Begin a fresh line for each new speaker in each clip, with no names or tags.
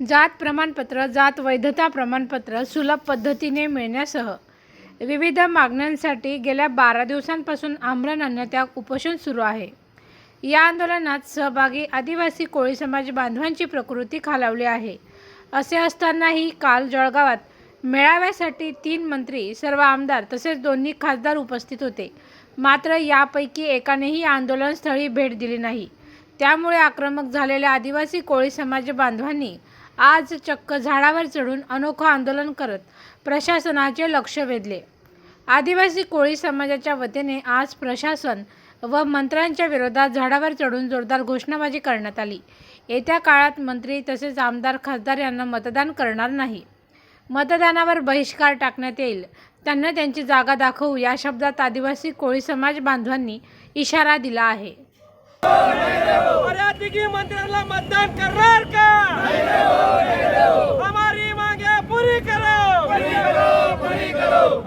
जात प्रमाणपत्र जात वैधता प्रमाणपत्र सुलभ पद्धतीने मिळण्यासह विविध मागण्यांसाठी गेल्या बारा दिवसांपासून आमरण अन्नत्याग उपोषण सुरू आहे. या आंदोलनात सहभागी आदिवासी कोळी समाज बांधवांची प्रकृती खालावली आहे. असे असतानाही काल जळगावात मेळाव्यासाठी तीन मंत्री सर्व आमदार तसेच दोन्ही खासदार उपस्थित होते. मात्र यापैकी एकानेही आंदोलनस्थळी भेट दिली नाही. त्यामुळे आक्रमक झालेल्या आदिवासी कोळी समाज बांधवांनी आज चक्क झाडावर चढून अनोखं आंदोलन करत प्रशासनाचे लक्ष वेधले. आदिवासी कोळी समाजाच्या वतीने आज प्रशासन व मंत्र्यांच्या विरोधात झाडावर चढून जोरदार घोषणाबाजी करण्यात आली. येत्या काळात मंत्री तसेच आमदार खासदार यांना मतदान करणार नाही. मतदानावर बहिष्कार टाकण्यात येईल. त्यांना त्यांची जागा दाखवू या शब्दात आदिवासी कोळी समाज बांधवांनी इशारा दिला आहे.
मर्यादिकी मंत्र्यांना मतदान करणार का? हमारी मांगे पूरी करो.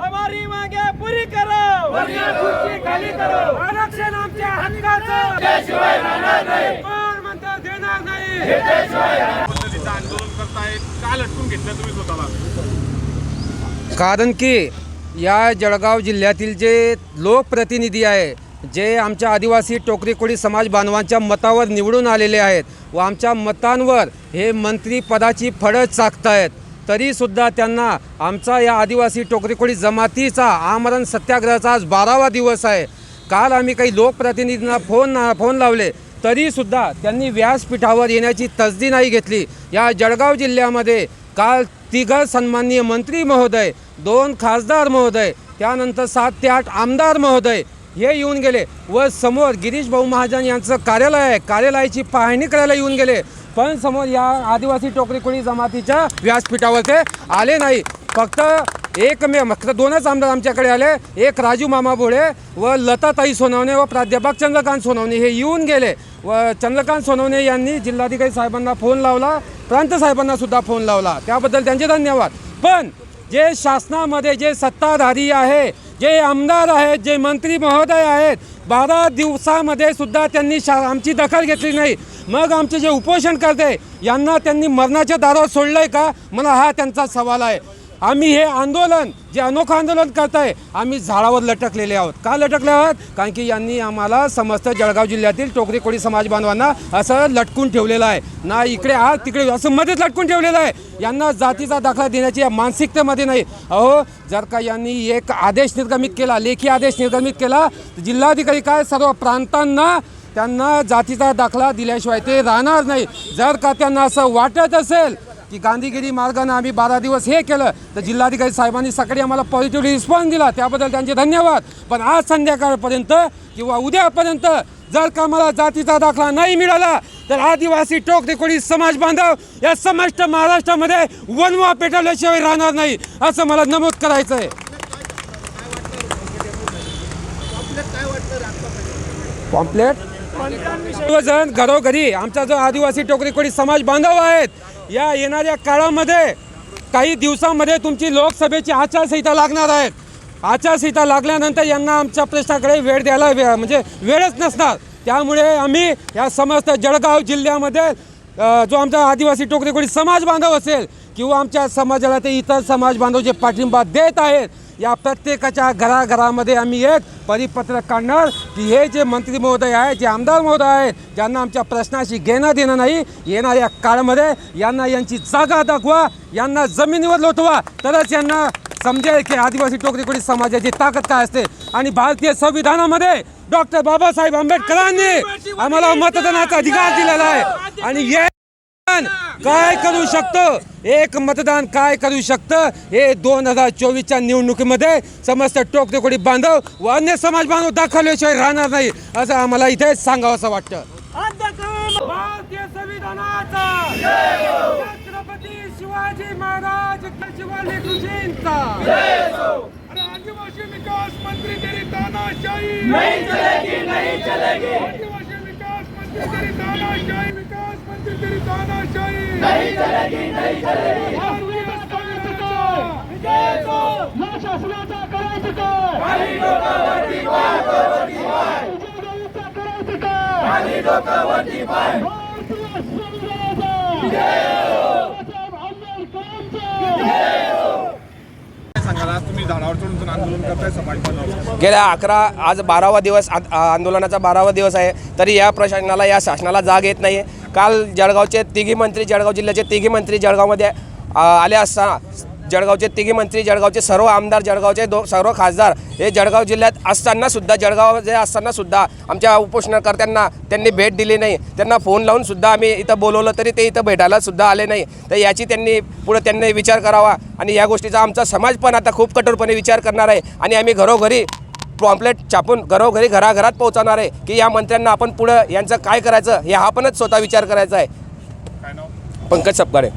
हमारी मांगे पूरी करो. खाली करो आरक्षण आमच्या हक्काचं. कोण म्हणतं देणार नाही?
पद्धतीचं आंदोलन करतायत का लटकून घेतलं तुम्ही स्वतःला?
कारण की या जळगाव जिल्ह्यातील जे लोकप्रतिनिधी आहे जे आमच्या आदिवासी टोकरीकोळी समाज बांधवांच्या मतावर निवडून आलेले आहेत व आमच्या मतांवर हे मंत्रीपदाची फळं चाकतायत तरीसुद्धा त्यांना आमचा या आदिवासी टोकरीकोळी जमातीचा आमरण सत्याग्रहाचा आज बारावा दिवस आहे. काल आम्ही काही लोकप्रतिनिधींना फोन फोन लावले तरीसुद्धा त्यांनी व्यासपीठावर येण्याची तसदी नाही घेतली. या जळगाव जिल्ह्यामध्ये काल तिघं सन्माननीय मंत्री महोदय दोन खासदार महोदय त्यानंतर सात ते आठ आमदार महोदय हे येऊन गेले व समोर गिरीश भाऊ महाजन यांचं कार्यालय आहे कार्यालयाची पाहणी करायला येऊन गेले. पण समोर या आदिवासी टोकरी कोळी जमातीच्या व्यासपीठावर ते आले नाही. फक्त एकमेव फक्त दोनच आमदार आमच्याकडे आले. एक राजू मामा भोळे व लताताई सोनवणे व प्राध्यापक चंद्रकांत सोनवणे हे येऊन गेले. व चंद्रकांत सोनवणे यांनी जिल्हाधिकारी साहेबांना फोन लावला प्रांत साहेबांना सुद्धा फोन लावला. त्याबद्दल त्यांचे धन्यवाद. पण जे शासनामध्ये जे सत्ताधारी आहे जे आमदार आहेत जे मंत्री महोदय आहेत बारा दिवसामध्ये सुद्धा त्यांनी शा आमची दखल घेतली नाही. मग आमचे जे उपोषण करते यांना त्यांनी मरणाच्या दारावर सोडलं आहे का? मला हा त्यांचा सवाल आहे. आम्ही हे आंदोलन जे अनोखं आंदोलन करत आहे आम्ही झाडावर लटकलेले आहोत. का लटकले आहोत? कारण की यांनी आम्हाला समस्त जळगाव जिल्ह्यातील टोकरी कोळी समाज बांधवांना असं लटकून ठेवलेलं आहे. ना इकडे आज तिकडे असं मध्येच लटकून ठेवलेलं आहे. यांना जातीचा दाखला देण्याची या मानसिकतेमध्ये नाही. अहो जर का यांनी एक आदेश निर्गमित केला लेखी आदेश निर्गमित केला तर जिल्हाधिकारी काय सर्व प्रांतांना त्यांना जातीचा दाखला दिल्याशिवाय ते राहणार नाही. जर का त्यांना असं वाटत असेल की गांधीगिरी मार्गानं आम्ही बारा दिवस हे केलं. तर जिल्हाधिकारी साहेबांनी सकाळी आम्हाला पॉझिटिव्ह रिस्पॉन्स दिला. त्याबद्दल त्यांचे धन्यवाद. पण आज संध्याकाळपर्यंत किंवा उद्यापर्यंत जर का मला जातीचा दाखला नाही मिळाला तर आदिवासी टोक कोणी समाज बांधव या समस्त महाराष्ट्रामध्ये वनवा पेटवल्याशिवाय राहणार नाही असं मला नमूद करायचं आहे पॉम्पलेट घरोघरी आमचा जो आदिवासी टोकरी कोळी समाज बांधव आहेत या येणाऱ्या काळामध्ये काही दिवसामध्ये तुमची लोकसभेची आचारसंहिता लागणार आहेत आचारसंहिता लागल्यानंतर यांना आमच्या प्रश्नाकडे वेळ द्यायला वे म्हणजे वेळच नसणार. त्यामुळे आम्ही या समस्त जळगाव जिल्ह्यामध्ये जो आमचा आदिवासी टोकरी समाज बांधव असेल किंवा आमच्या समाजाला ते इतर समाज बांधव जे पाठिंबा देत आहेत. या प्रत्येकाच्या घराघरामध्ये आम्ही एक परिपत्रक काढणार की हे जे मंत्री महोदय आहे जे आमदार महोदय आहे ज्यांना आमच्या प्रश्नाशी घेणं देणं नाही येणाऱ्या काळामध्ये यांना यांची जागा दाखवा यांना जमिनीवर लोटवा. तरच यांना समजेल की आदिवासी टोकरी कोणी समाजाची ताकद काय असते. आणि भारतीय संविधानामध्ये डॉक्टर बाबासाहेब आंबेडकरांनी आम्हाला मतदानाचा अधिकार दिलेला आहे. आणि काय करू शकतं? एक मतदान काय करू शकतं? हे दोन हजार चोवीसच्या निवडणुकीमध्ये समस्त टोकतेकोडी बांधव व अन्य समाज बांधव दाखवल्याशिवाय राहणार नाही असं आम्हाला इथे सांगावं असं वाटतं.
भारतीय संविधानाचा छत्रपती शिवाजी महाराज शिवाजी अरे आदिवासी विकास मंत्री तेरी तानाशाही. तेरी तानाशाही विकास मंत्री तेरी तानाशाही नहीं चलेगी नहीं चलेगी भारतीय संविधानाचा या शासनाचा करायचं काय करायचं काय भारतीय संविधानाचा
आंदोलन करताय समाज
गेल्या अकरा आज बारावा दिवस आंदोलनाचा बारावा दिवस आहे तरी या प्रशासनाला या शासनाला जाग येत नाही काल जळगावचे तिघी मंत्री जळगाव जिल्ह्याचे तिघी मंत्री जळगावमध्ये आले असताना जळगावचे तिघी मंत्री जळगावचे सर्व आमदार जळगावचे दो सर्व खासदार हे जळगाव जिल्ह्यात असताना सुद्धा जळगाव जे असताना सुद्धा आमच्या उपोषणकर्त्यांना त्यांनी भेट दिली नाही. त्यांना फोन लावून सुद्धा आम्ही इथं बोलवलं तरी ते इथं भेटायला सुद्धा आले नाही. तर याची त्यांनी पुढे त्यांनी विचार करावा आणि या गोष्टीचा आमचा समाज पण आता खूप कठोरपणे विचार करणार आहे आणि आम्ही घरोघरी पॉम्पलेट छापून घरोघरी घराघरात पोहोचवणार आहे की या मंत्र्यांना आपण पुढं यांचं काय करायचं हे आपणच स्वतः विचार करायचा आहे. पंकज सपकाळे.